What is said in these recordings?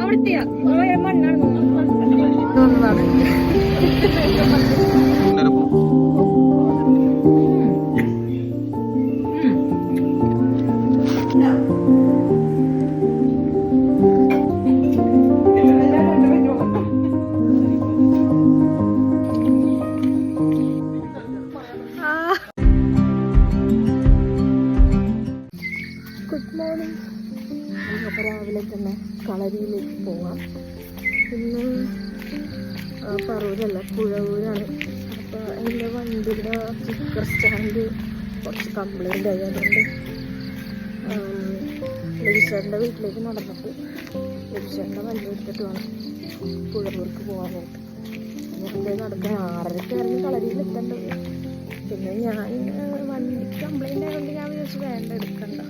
അവിടുത്തെ മണ്ണാണ് കളരിയിലേക്ക് പോവാം. പിന്നെ പറവൂരല്ല പുഴവൂരാണ്. അപ്പോൾ എന്റെ വണ്ടിയുടെ സ്റ്റിക്കർ സ്റ്റാൻഡ് കുറച്ച് കംപ്ലൈന്റ് ആയതുകൊണ്ട് ലഭിച്ചേട്ടന്റെ വീട്ടിലേക്ക് നടന്നിട്ട് ലഭിച്ചേട്ടന്റെ വണ്ടി എടുത്തിട്ട് വേണം പുഴവൂർക്ക് പോകാനായിട്ട് വെറുതെ നടക്കാൻ ആറരയ്ക്ക് ഇറങ്ങി കളരിയിൽ എത്തേണ്ടത് പിന്നെ ഞാൻ വണ്ടിക്ക് കംപ്ലൈന്റ് ആയതുകൊണ്ട് ഞാൻ വിചാരിച്ചു വേണ്ട എടുക്കണ്ട.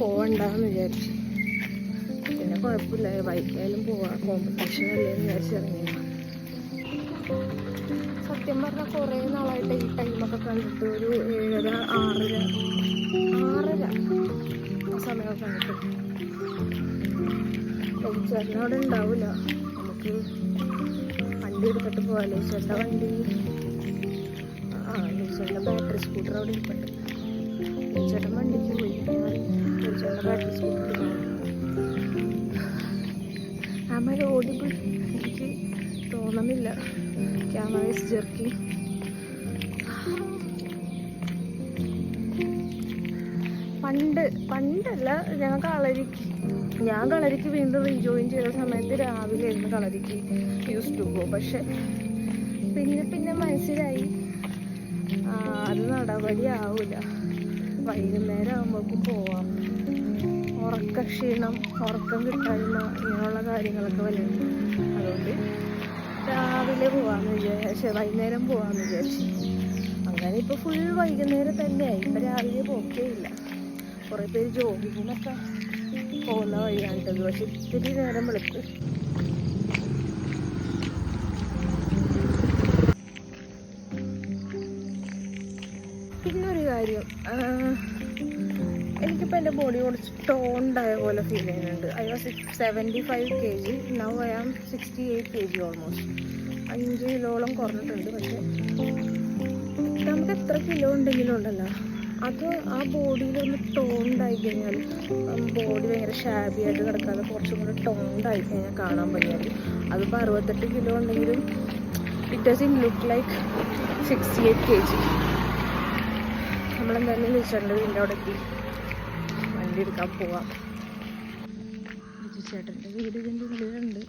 പോവണ്ടെന്ന് വിചാരിച്ചു. കുഴപ്പമില്ല. ബൈക്കായാലും പോവാം. കോമ്പറ്റീഷൻ അല്ലേ എന്ന് വിചാരിച്ചിറങ്ങിയ സത്യം പറഞ്ഞാൽ കുറേ നാളായിട്ട് ഈ ടൈമൊക്കെ കണ്ടിട്ട് ഒരു ഏഴര ആറര ആറര ആ സമയമൊക്കെ കണ്ടിട്ട്. ചേട്ടൻ അവിടെ ഉണ്ടാവില്ല നമുക്ക് വണ്ടി എടുത്തിട്ട് പോവാം ചേട്ടന്റെ വണ്ടി. ആ ചേട്ടന്റെ ബാറ്ററി സ്കൂട്ടർ അവിടെ ഇരിപ്പുണ്ട്. ചേട്ടൻ വണ്ടിക്ക് പോയി. ചേട്ടൻ ബാറ്ററി സ്കൂട്ടർ ഇസ് ജെർക്കി പണ്ട് പണ്ടല്ല ഞാൻ കളരിക്ക് ഞാൻ കളരിക്ക് വീണ്ടും റീജോയിൻ ചെയ്ത സമയത്ത് രാവിലെ ആയിരുന്നു കളരിക്ക് യൂസ് ടു പോകും പക്ഷെ പിന്നെ പിന്നെ മനസ്സിലായി. അത് നടപടി ആവില്ല വൈകുന്നേരം ആകുമ്പോഴേക്കും പോവാം. ഉറക്ക ക്ഷീണം ഉറക്കം കിട്ടായ്മ ഇങ്ങനെയുള്ള കാര്യങ്ങളൊക്കെ വല്ല അതുകൊണ്ട് രാവിലെ പോവാന്ന് വിചാരിച്ചു വൈകുന്നേരം പോവാന്ന് വിചാരിച്ചു. അങ്ങനെ ഇപ്പോൾ ഫുൾ വൈകുന്നേരം തന്നെയായി ഇപ്പം രാവിലെ പോക്കേ ഇല്ല കുറേ പേര് ജോഗിങ്ങിനൊക്കെ പോകുന്ന വഴിയാണിട്ടത്. പക്ഷെ ഇത്തിരി നേരം വെളുപ്പ് പിന്നൊരു കാര്യം എനിക്കിപ്പോൾ എന്റെ ബോഡി കുറച്ച് ടോണ്ടായ പോലെ ഫീൽ ചെയ്യുന്നുണ്ട്. I was seventy five K G now I am sixty eight K G almost അഞ്ച് കിലോളം കുറഞ്ഞിട്ടുണ്ട്. പക്ഷെ നമുക്ക് എത്ര കിലോ ഉണ്ടെങ്കിലും ഉണ്ടല്ലോ. അത് ആ ബോഡിയിൽ ബോഡിയിലൊന്ന് ടോണ്ടായി കഴിഞ്ഞാൽ ബോഡി ഭയങ്കര ഷാബി ആയിട്ട് കിടക്കാതെ കുറച്ചും കൂടെ ടോണ്ടായി കഴിഞ്ഞാൽ കാണാൻ പറ്റിയാൽ അതിപ്പോൾ അറുപത്തെട്ട് കിലോ ഉണ്ടെങ്കിലും it does in look like sixty eight K G നമ്മളെന്തായാലും വിളിച്ചിട്ടുണ്ട് വീടിന്റെ അവിടെ എത്തി എടുക്കാൻ പോവാം. ചേട്ടന്റെ വീട് ഇതിന്റെ ഉള്ളിലുണ്ട്.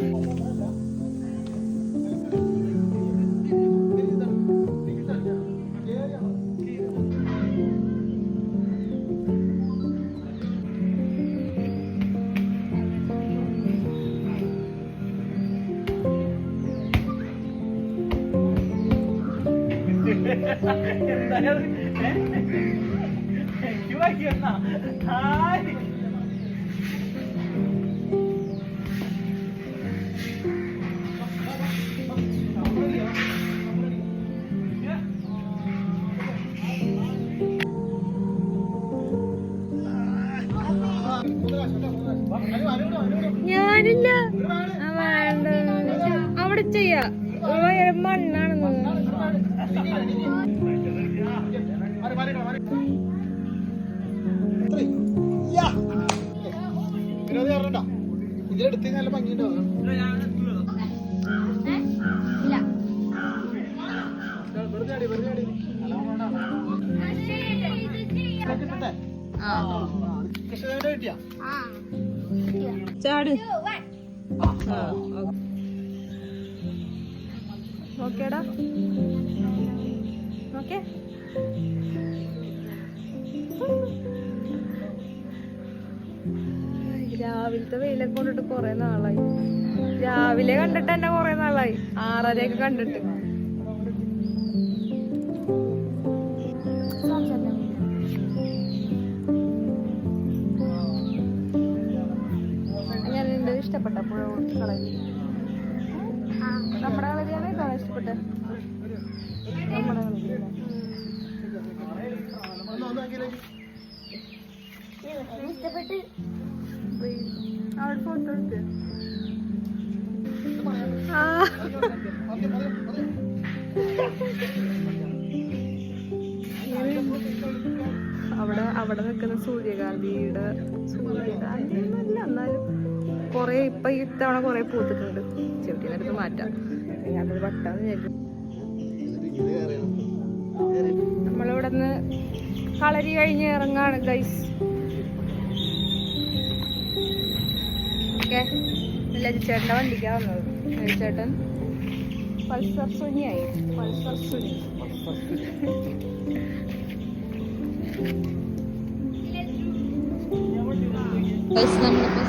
ഞാനില്ല മണ്ണാണെന്ന് ഇതിലെടുത്ത് നല്ല ഭംഗിയുണ്ടാവും ചാട് ആ ഓക്കേടാ ഓക്കെ രാവിലത്തെ വെയിലൊക്കെ കൊണ്ടിട്ട് കൊറേ നാളായി. രാവിലെ കണ്ടിട്ട് തന്നെ കൊറേ നാളായി. ആറരയൊക്കെ കണ്ടിട്ട്. ഇഷ്ടപ്പെട്ട പുഴ കളരി നമ്മുടെ കളരിയാണ് ഇതാണ് ഇഷ്ടപ്പെട്ടത് നമ്മുടെ ഇഷ്ടപ്പെട്ട് അവിടെ ഫോട്ടോ എടുത്ത് ആ. അവിടെ അവിടെ നിൽക്കുന്ന സൂര്യകാന്തിയുടെ സൂര്യകാന്തി എന്നല്ല എന്നാലും കുറെ ഇപ്പൊ ഇത്തവണ കൊറേ പൂത്തിട്ടുണ്ട്. ചെവിട്ടിന്ന് എടുത്ത് മാറ്റാം. അതൊരു വട്ടാന്ന് വിചാരിക്കും. നമ്മളിവിടെ നിന്ന് കളരി കഴിഞ്ഞ് ഇറങ്ങാണ് ഗൈസ് ഓക്കെ. ലജിച്ചേട്ടന്റെ വണ്ടിക്കാ വന്നത്. ലജിച്ചേട്ടൻ പൾസർ സുനിയായി. പൾസർ സുനി. ഗൈസ് നമ്മളിപ്പോൾ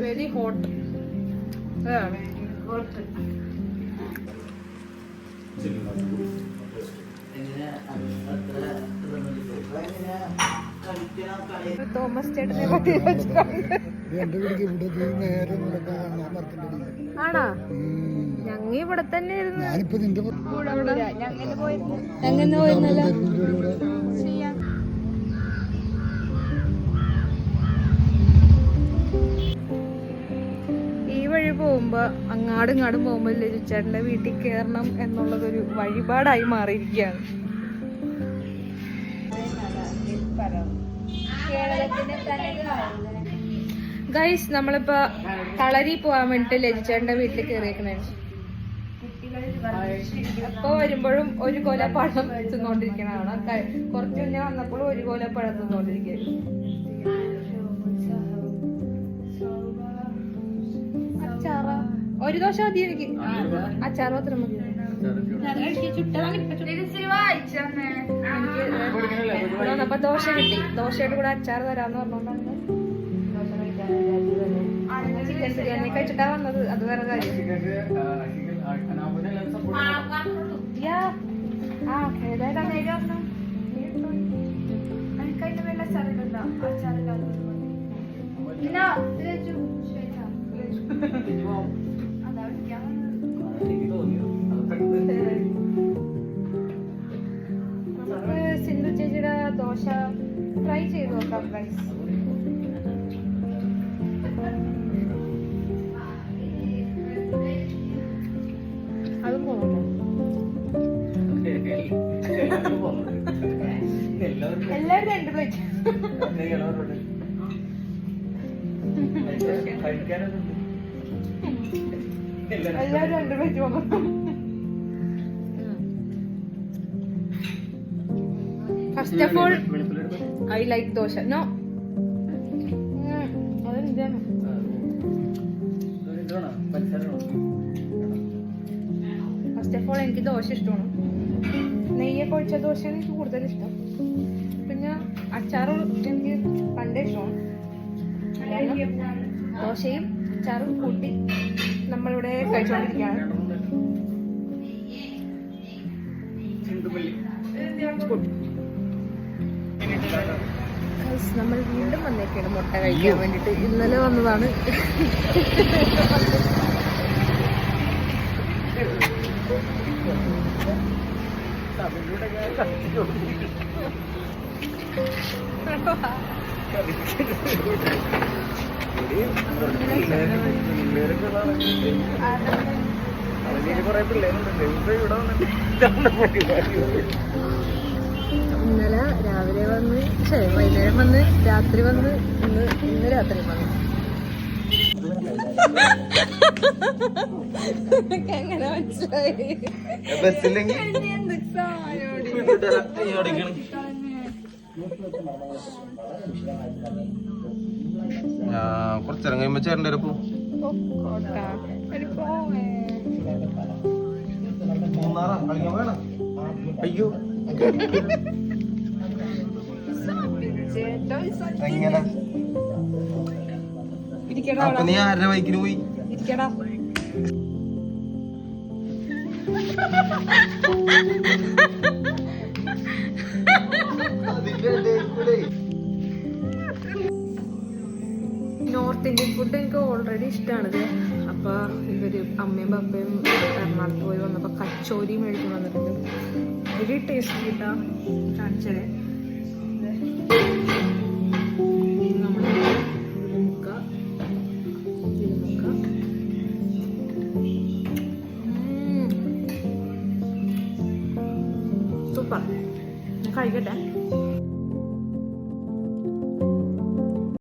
വെരി ഹോട്ട് തോമസ് ചേട്ടനെ പറ്റി ആണാ? ഞങ്ങ ഇവിടെ തന്നെ ഇരുന്ന് എങ്ങനെ പോയിരുന്നല്ലോ. വഴി പോകുമ്പോ അങ്ങാടും ഇങ്ങാടും പോകുമ്പോ ലജിച്ചേട്ടന്റെ വീട്ടിൽ കയറണം എന്നുള്ളതൊരു വഴിപാടായി മാറിയിരിക്കുകയാണ്. ഗൈസ് നമ്മളിപ്പോ കളരി പോവാൻ വേണ്ടിട്ട് ലജിച്ചേട്ടന്റെ വീട്ടിൽ കയറിയേക്കണേ അപ്പൊ വരുമ്പോഴും ഒരു കൊല പഴം തിന്നോണ്ടിരിക്കണതാണ് കുറച്ച് മുന്നേ വന്നപ്പോഴും ഒരു കൊല പഴം തിന്നോണ്ടിരിക്കുന്നു ഒരു ദോശ മതി എനിക്ക്. അച്ചാർ മാത്രം മതി അപ്പൊ ദോശ കിട്ടി. ദോശയുടെ കൂടെ അച്ചാർ തരാന്ന് പറഞ്ഞോണ്ടാണ്. ചിക്കൻ ബിരിയാണി കഴിച്ചിട്ടാ വന്നത്. അത് വേറെ കാര്യം. ആ ഏതായാലും അച്ചാറില്ല നമുക്ക് സിന്ധു ചേച്ചിയുടെ ദോശ ട്രൈ ചെയ്ത് നോക്കാം ഗൈസ് അതും പോകുന്നു എല്ലാവരും രണ്ട് പ്ലേറ്റ് എല്ലാവരും രണ്ട് പോകുന്നു first of all I like dosa. No first of all എനിക്ക് ദോശ ഇഷ്ടമാണ്. നെയ്യൊക്കെ ഒഴിച്ച ദോശയാണ് എനിക്ക് കൂടുതൽ ഇഷ്ടം. പിന്നെ അച്ചാറും എനിക്ക് പണ്ടേ ഇഷ്ടമാണ്. ദോശയും അച്ചാറും കൂട്ടി. നമ്മളിവിടെ കഴിച്ചുകൊണ്ടിരിക്കുകയാണ് നമ്മൾ വീണ്ടും വന്നേക്കാണ് മുട്ട കഴിക്കാൻ വേണ്ടിട്ട് ഇന്നലെ വന്നതാണ് കളിച്ചിട്ട് ഇന്നലെ രാവിലെ വന്ന് ശേ വൈകുന്നേരം വന്ന് രാത്രി വന്ന് ഇന്ന് ഇന്ന് രാത്രി വന്നു. എങ്ങനെ മനസ്സിലായി. കുറച്ചിറങ്ങുമ്പോ ചേരണ്ടേ പോ അയ്യോ. എങ്ങനെ? അപ്പൊ നീ ആരുടെ ബൈക്കിന് പോയി? ഇരിക്കടാ. നോർത്ത് ഇന്ത്യൻ ഫുഡ് എനിക്ക് ഓൾറെഡി ഇഷ്ടമാണ് അപ്പോൾ ഇവർ അമ്മയും പപ്പയും എറണാകുളത്ത് പോയി വന്നപ്പോൾ കച്ചോരിയും മേടിച്ച് വന്നിട്ടുണ്ട്. ഒരു ടേസ്റ്റ് കിട്ടാം കാണിച്ചത്.